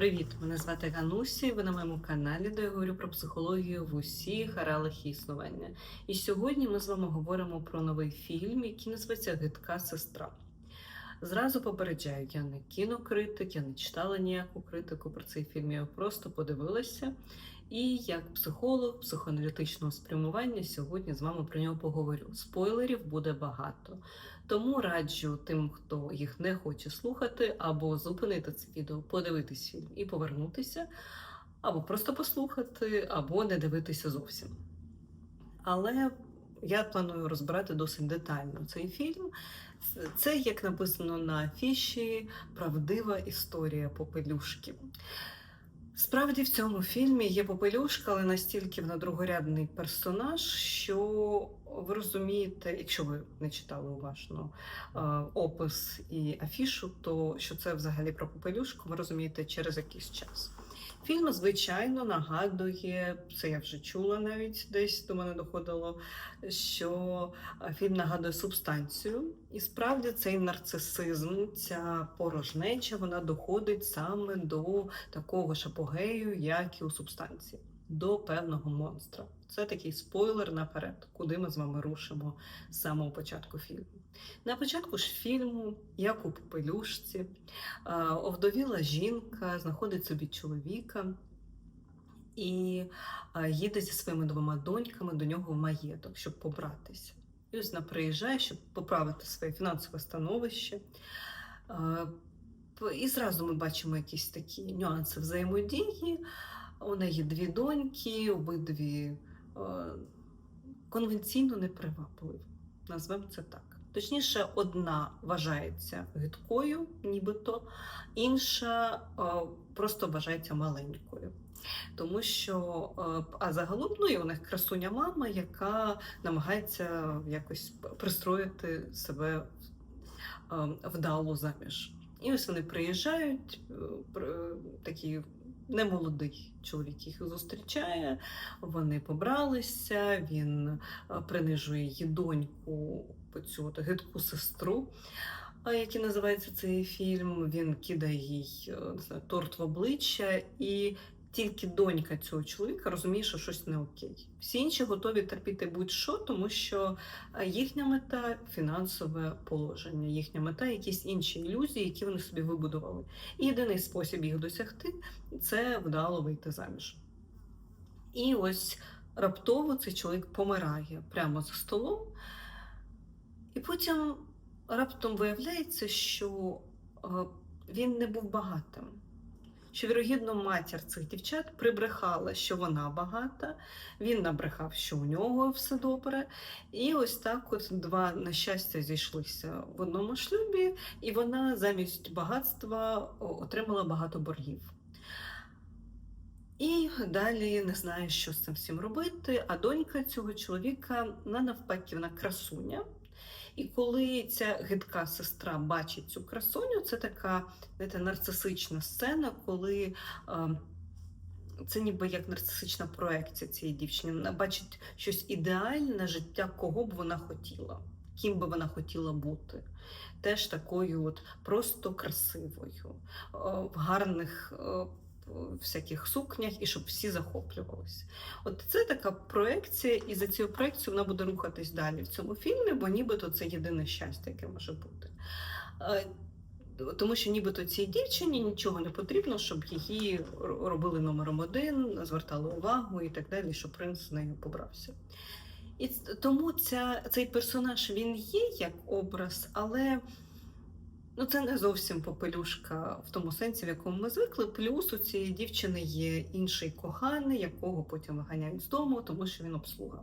Привіт! Мене звати Ганусі. Ви на моєму каналі, де я говорю про психологію в усіх аралах існування. І сьогодні ми з вами говоримо про новий фільм, який називається Гидка сестра. Зразу попереджаю, я не кінокритик, я не читала ніяку критику про цей фільм, я його просто подивилася. І як психолог психоаналітичного спрямування сьогодні з вами про нього поговорю. Спойлерів буде багато. Тому раджу тим, хто їх не хоче слухати, або зупинити це відео, подивитись фільм і повернутися, або просто послухати, або не дивитися зовсім. Але я планую розбирати досить детально цей фільм. Це, як написано на афіші, правдива історія попелюшки. Справді в цьому фільмі є попелюшка, але настільки вона другорядний персонаж, що ви розумієте, якщо ви не читали уважно е, опис і афішу, то що це взагалі про попелюшку, ви розумієте через якийсь час. Фільм, звичайно, нагадує, це я вже чула навіть десь до мене доходило, що фільм нагадує субстанцію. І справді цей нарцисизм, ця порожнеча, вона доходить саме до такого ж апогею, як і у субстанції, до певного монстра. Це такий спойлер наперед, куди ми з вами рушимо з самого початку фільму. На початку ж фільму, як у попелюшці, овдовіла жінка знаходить собі чоловіка і їде зі своїми двома доньками до нього в маєток, щоб побратися. І ось вона приїжджає, щоб поправити своє фінансове становище. І зразу ми бачимо якісь такі нюанси взаємодії. У неї дві доньки, обидві конвенційно непривабливі. Назвемо це так. Точніше, одна вважається гидкою, нібито, інша просто вважається маленькою. Тому що, а загалом ну, і у них красуня мама, яка намагається якось пристроїти себе вдало заміж. І ось вони приїжджають, такі немолодий чоловік їх зустрічає, вони побралися, він принижує її доньку, цю гидку сестру, який називається цей фільм. Він кидає їй не знаю, торт в обличчя, і тільки донька цього чоловіка розуміє, що щось не окей. Всі інші готові терпіти будь-що, тому що їхня мета фінансове положення, їхня мета якісь інші ілюзії, які вони собі вибудували. І єдиний спосіб їх досягти це вдало вийти заміж. І ось раптово цей чоловік помирає прямо за столом. І потім раптом виявляється, що він не був багатим що, вірогідно, матір цих дівчат прибрехала, що вона багата, він набрехав, що у нього все добре. І ось так от два нещастя зійшлися в одному шлюбі, і вона замість багатства отримала багато боргів. І далі не знає, що з цим всім робити. А донька цього чоловіка, вона навпаки, вона красуня. І коли ця гидка сестра бачить цю красуню, це така знаєте, нарцисична сцена, коли це ніби як нарцисична проекція цієї дівчини. Вона бачить щось ідеальне життя, кого б вона хотіла, ким би вона хотіла бути. Теж такою от просто красивою, в гарних. Е, всяких сукнях і щоб всі захоплювалися. От це така проекція, і за цю проекцію вона буде рухатись далі в цьому фільмі, бо нібито це єдине щастя, яке може бути. Тому що нібито цій дівчині нічого не потрібно, щоб її робили номером один, звертали увагу і так далі, щоб принц з нею побрався. І тому ця, цей персонаж він є як образ, але Ну, це не зовсім попелюшка в тому сенсі, в якому ми звикли. Плюс у цієї дівчини є інший коханий, якого потім виганяють з дому, тому що він обслуга.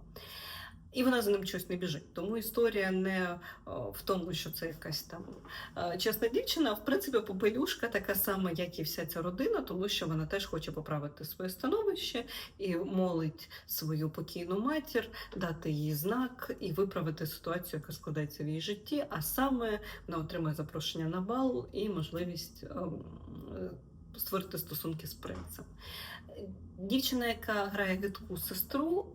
І вона за ним щось не біжить. Тому історія не в тому, що це якась там чесна дівчина. В принципі, попелюшка така сама, як і вся ця родина, тому що вона теж хоче поправити своє становище і молить свою покійну матір, дати їй знак і виправити ситуацію, яка складається в її житті. А саме вона отримує запрошення на бал і можливість створити стосунки з принцем. Дівчина, яка грає гидку сестру.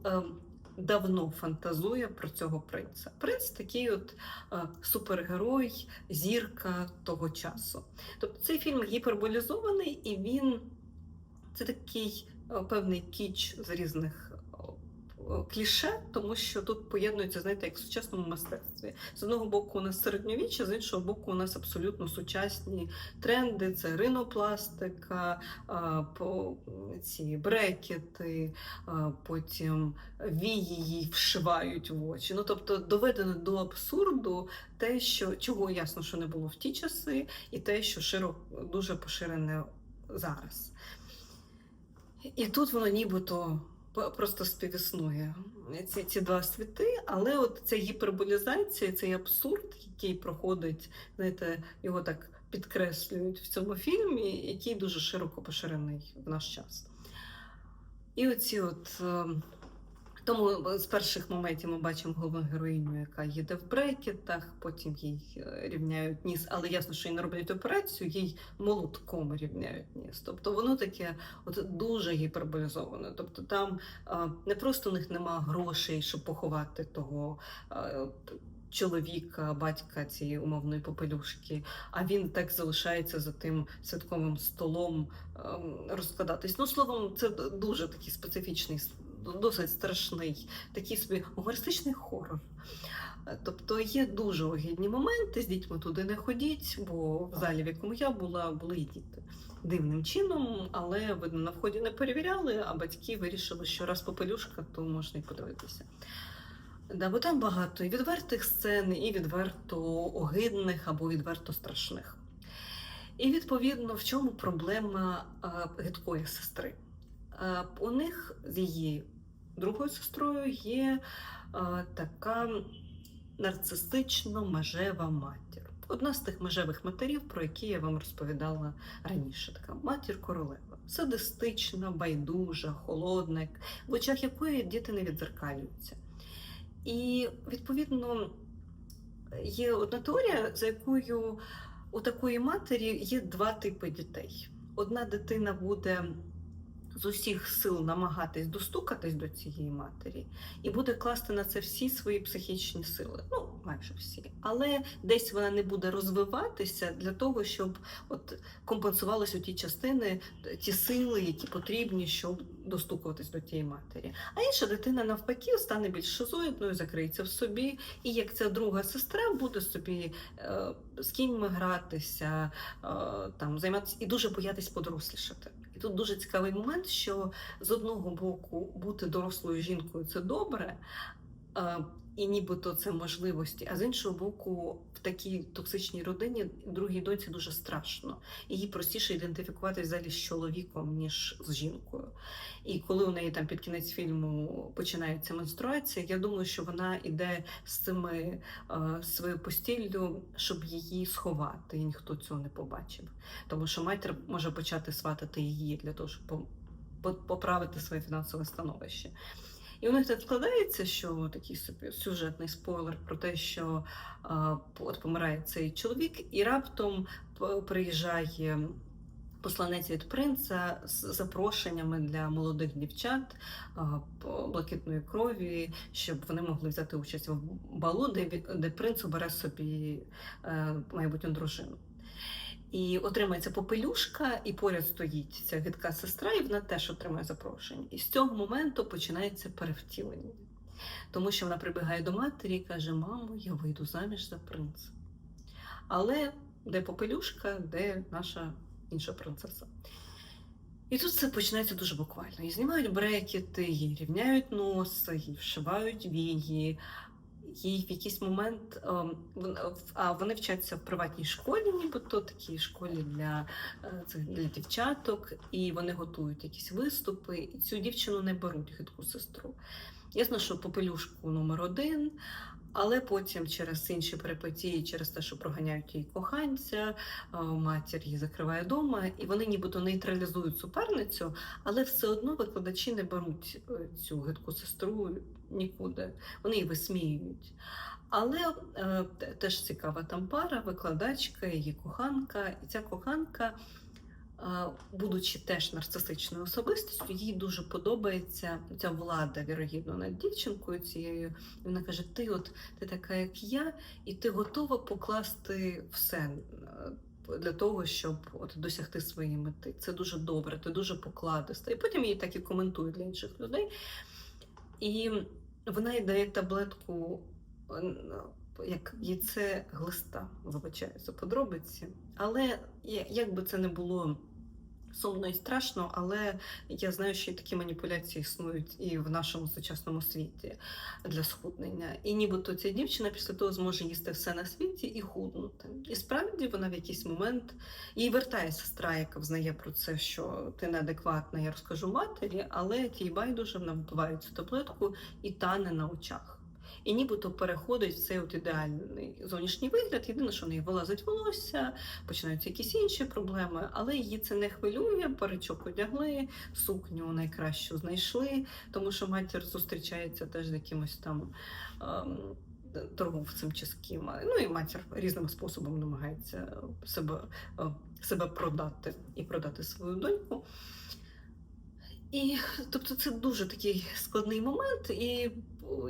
Давно фантазує про цього принца. Принц такий от е, супергерой, зірка того часу. Тобто цей фільм гіперболізований, і він це такий е, певний кіч з різних кліше, тому що тут поєднується, знаєте, як в сучасному мистецтві. З одного боку, у нас середньовіччя, з іншого боку, у нас абсолютно сучасні тренди: це ринопластика, ці брекети, потім вії їй вшивають в очі. Ну тобто доведено до абсурду те, що чого ясно, що не було в ті часи, і те, що широко дуже поширене зараз. І тут воно нібито просто співіснує ці, ці два світи, але от ця гіперболізація, цей абсурд, який проходить, знаєте, його так підкреслюють в цьому фільмі, який дуже широко поширений в наш час. І оці от. Е, Тому з перших моментів ми бачимо головну героїню, яка їде в брекетах, потім їй е, рівняють ніс, але ясно, що їй не роблять операцію, їй молотком рівняють ніс. Тобто воно таке от дуже гіперболізоване. Тобто там а, не просто у них нема грошей, щоб поховати того. Чоловіка, батька цієї умовної попелюшки, а він так залишається за тим святковим столом ем, розкладатись. Ну, словом, це дуже такий специфічний, досить страшний, такий собі гумористичний хорор. Тобто є дуже огідні моменти, з дітьми туди не ходіть, бо в залі, в якому я була, були і діти. Дивним чином, але видно, на вході не перевіряли, а батьки вирішили, що раз попелюшка, то можна і подивитися. Да, бо там багато і відвертих сцен, і відверто огидних або відверто страшних. І відповідно, в чому проблема гидкої сестри? У них з її другою сестрою є така нарцистично межева матір. Одна з тих межевих матерів, про які я вам розповідала раніше, така матір королева, садистична, байдужа, холодник, в очах якої діти не відзеркалюються. І відповідно є одна теорія, за якою у такої матері є два типи дітей. Одна дитина буде з усіх сил намагатись достукатись до цієї матері і буде класти на це всі свої психічні сили. Ну, майже всі. Але десь вона не буде розвиватися для того, щоб от компенсувалися ті частини, ті сили, які потрібні, щоб достукуватись до тієї матері. А інша дитина навпаки стане більш шизоїдною, закриється в собі, і як ця друга сестра буде собі е, з кіньми гратися, е, там займатися і дуже боятись подорослішати. Тут дуже цікавий момент, що з одного боку бути дорослою жінкою це добре. І нібито це можливості, а з іншого боку, в такій токсичній родині другій доньці дуже страшно. Її простіше ідентифікувати взагалі з чоловіком, ніж з жінкою. І коли у неї там під кінець фільму починається менструація, я думаю, що вона йде з цими е, своєю постіллю, щоб її сховати, і ніхто цього не побачив. Тому що матір може почати сватати її для того, щоб по- по- поправити своє фінансове становище. І у них так складається, що такий собі сюжетний спойлер про те, що от помирає цей чоловік, і раптом приїжджає посланець від принца з запрошеннями для молодих дівчат блакитної крові, щоб вони могли взяти участь в балу, де, де принц обере собі е, майбутню дружину. І отримається попелюшка, і поряд стоїть ця гидка сестра, і вона теж отримує запрошення. І з цього моменту починається перевтілення. Тому що вона прибігає до матері і каже: Мамо, я вийду заміж за принца. Але де попелюшка, де наша інша принцеса? І тут все починається дуже буквально. І знімають брекети, їй рівняють носа, їй вшивають вії. Їй в якийсь момент ем, а вони вчаться в приватній школі, нібито такій школі для, е, для дівчаток, і вони готують якісь виступи. І цю дівчину не беруть гидку сестру. Ясно, що попелюшку номер один, але потім через інші перипетії, через те, що проганяють її коханця, е, матір її закриває вдома, і вони нібито нейтралізують суперницю, але все одно викладачі не беруть е, цю гидку сестру нікуди. Вони її висміюють. Але е, теж цікава там пара, викладачка, її коханка, і ця коханка е, будучи теж нарцисичною особистістю, їй дуже подобається ця влада, вірогідно, над дівчинкою цією. І вона каже: Ти, от ти така, як я, і ти готова покласти все. е, Для того, щоб от досягти своєї мети. Це дуже добре, ти дуже покладиста. І потім її так і коментують для інших людей. І вона їй дає таблетку, е, як яйце глиста, вибачаю за подробиці. Але як би це не було сумно і страшно, але я знаю, що і такі маніпуляції існують і в нашому сучасному світі для схуднення. І нібито ця дівчина після того зможе їсти все на світі і худнути. І справді вона в якийсь момент їй вертає сестра, яка взнає про це, що ти неадекватна, я розкажу матері, але тій байдуже вона вбиває цю таблетку і тане на очах. І нібито переходить в цей от ідеальний зовнішній вигляд. Єдине, що в неї вилазить волосся, починаються якісь інші проблеми, але її це не хвилює. Паричок одягли, сукню найкращу знайшли, тому що матір зустрічається теж з якимось там. ем, Торговцем чи з ким. Ну і матір різним способом намагається себе, е, себе продати і продати свою доньку. І тобто це дуже такий складний момент, і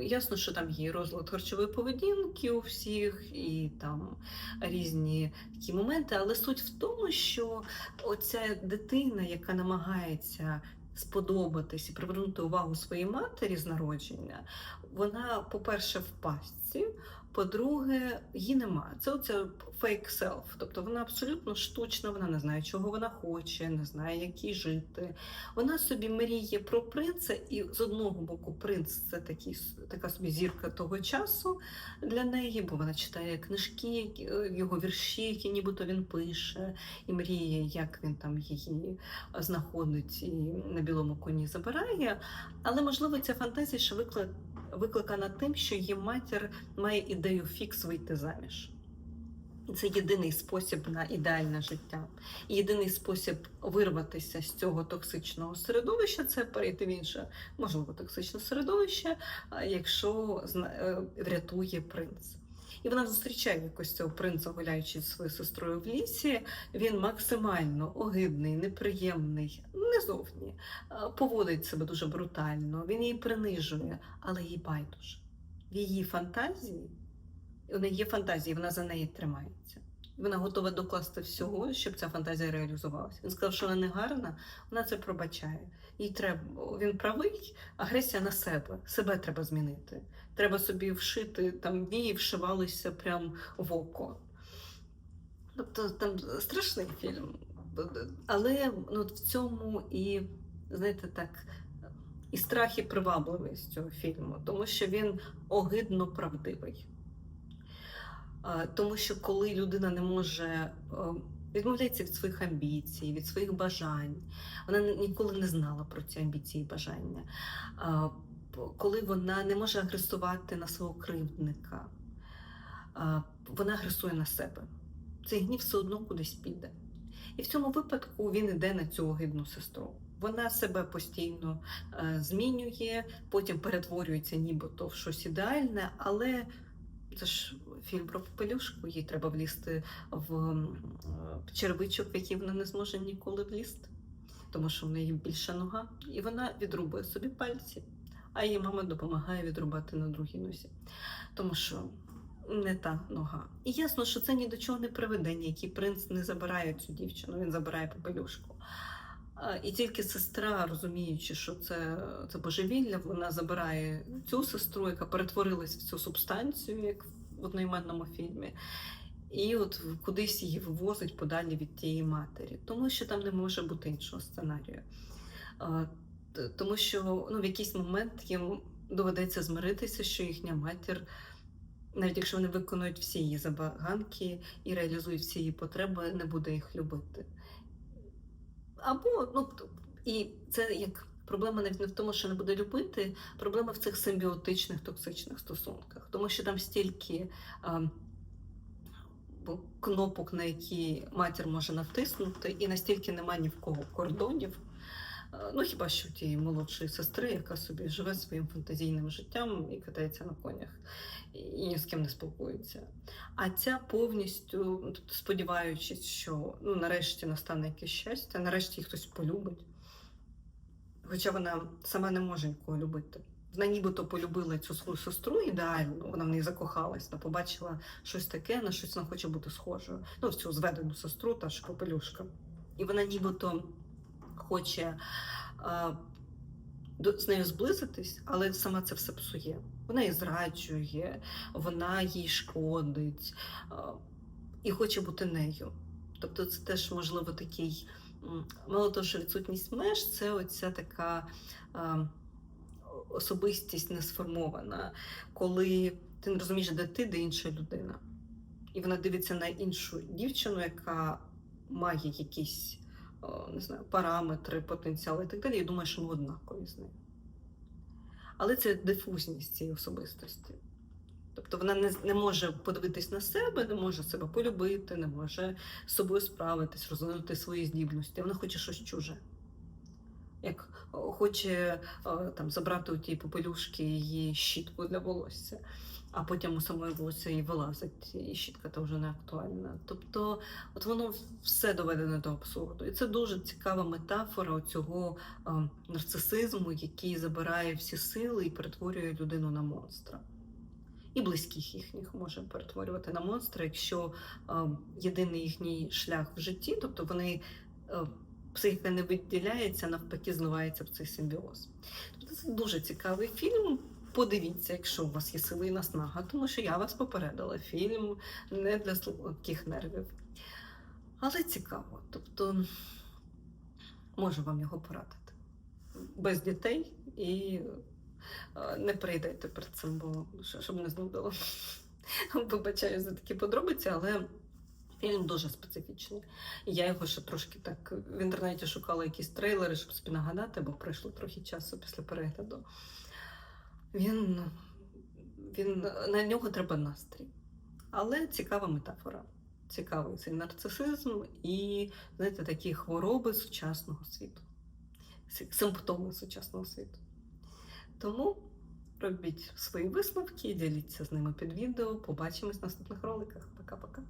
ясно, що там є розлад харчової поведінки у всіх, і там різні такі моменти. Але суть в тому, що оця дитина, яка намагається сподобатись і привернути увагу своїй матері з народження, вона, по-перше, в пастці, по-друге, її нема. Це оце фейк селф. Тобто вона абсолютно штучна, вона не знає, чого вона хоче, не знає, як жити. Вона собі мріє про принца, і з одного боку, принц це такий, така собі зірка того часу для неї, бо вона читає книжки, е, його вірші, які нібито він пише, і мріє, як він там її знаходить і на білому коні забирає. Але можливо ця фантазія ще виклик, викликана тим, що її матір має ідею фікс вийти заміж. Це єдиний спосіб на ідеальне життя. Єдиний спосіб вирватися з цього токсичного середовища це перейти в інше, можливо, токсичне середовище, якщо е, врятує принц. І вона зустрічає якось цього принца, гуляючи зі своєю сестрою в лісі. Він максимально огидний, неприємний, не зовні, е, поводить себе дуже брутально, він її принижує, але їй байдуже. В її фантазії у неї є фантазії, вона за неї тримається. Вона готова докласти всього, щоб ця фантазія реалізувалася. Він сказав, що вона не гарна, вона це пробачає. Їй треба, він правий, агресія на себе. Себе треба змінити. Треба собі вшити, там вії вшивалися прямо в око. Тобто там страшний фільм. Але ну, в цьому і, знаєте, так, і страх, і привабливість цього фільму, тому що він огидно правдивий. Тому що коли людина не може е, відмовляється від своїх амбіцій, від своїх бажань, вона ніколи не знала про ці амбіції і бажання. Коли вона не може агресувати на свого кривдника, вона агресує на себе. Цей гнів все одно кудись піде. І в цьому випадку він йде на цю огидну сестру. Вона себе постійно е, змінює, потім перетворюється нібито в щось ідеальне, але це ж фільм про попелюшку, їй треба влізти в е, червичок, в який вона не зможе ніколи влізти, тому що в неї більша нога, і вона відрубує собі пальці, а її мама допомагає відрубати на другій нозі, тому що не та нога. І ясно, що це ні до чого не приведе, ніякий принц не забирає цю дівчину, він забирає попелюшку. І тільки сестра, розуміючи, що це, це божевілля, вона забирає цю сестру, яка перетворилась в цю субстанцію, як в одноіменному фільмі, і от кудись її вивозить подалі від тієї матері, тому що там не може бути іншого сценарію. Тому що ну, в якийсь момент їм доведеться змиритися, що їхня матір, навіть якщо вони виконують всі її забаганки і реалізують всі її потреби, не буде їх любити. Або, ну, і це як проблема не в тому, що не буде любити, проблема в цих симбіотичних токсичних стосунках, тому що там стільки а, кнопок, на які матір може натиснути, і настільки немає ні в кого кордонів. Ну, хіба що тієї молодшої сестри, яка собі живе своїм фантазійним життям і катається на конях, і ні з ким не спілкується. А ця повністю, тобто, сподіваючись, що ну, нарешті настане якесь щастя, нарешті її хтось полюбить. Хоча вона сама не може нікого любити. Вона нібито полюбила цю свою сестру ідеально, вона в неї закохалась, вона побачила щось таке, на щось вона хоче бути схожою. Ну, в цю зведену сестру, та ж попелюшка. І вона нібито хоче з нею зблизитись, але сама це все псує. Вона її зраджує, вона їй шкодить і хоче бути нею. Тобто це теж, можливо, такий, мало того, що відсутність меж, це оця така особистість не сформована, коли ти не розумієш, де ти, де інша людина. І вона дивиться на іншу дівчину, яка має якісь не знаю, параметри, потенціали і так далі, і думає, що ми однакові з нею. Але це дифузність цієї особистості. Тобто вона не, не може подивитись на себе, не може себе полюбити, не може з собою справитись, розвинути свої здібності. Вона хоче щось чуже. Як хоче там, забрати у тієї попелюшки її щітку для волосся, а потім у самої волосся їй вилазить, і щітка то вже не актуальна. Тобто, от воно все доведено до абсурду. І це дуже цікава метафора цього нарцисизму, який забирає всі сили і перетворює людину на монстра. І близьких їхніх може перетворювати на монстра, якщо е, єдиний їхній шлях в житті, тобто вони е, психіка не виділяється, навпаки, зливається в цей симбіоз. Тобто це дуже цікавий фільм. Подивіться, якщо у вас є сили і наснага, тому що я вас попередила. Фільм не для слабких нервів. Але цікаво. Тобто можу вам його порадити. Без дітей і е, не прийдете перед цим, бо щоб не знудило. Вибачаю за такі подробиці, але фільм дуже специфічний. Я його ще трошки так в інтернеті шукала якісь трейлери, щоб собі нагадати, бо пройшло трохи часу після перегляду. Він, він на нього треба настрій. Але цікава метафора. Цікавий цей нарцисизм і, знаєте, такі хвороби сучасного світу, симптоми сучасного світу. Тому робіть свої висновки, діліться з ними під відео. Побачимось в наступних роликах. Пока-пока.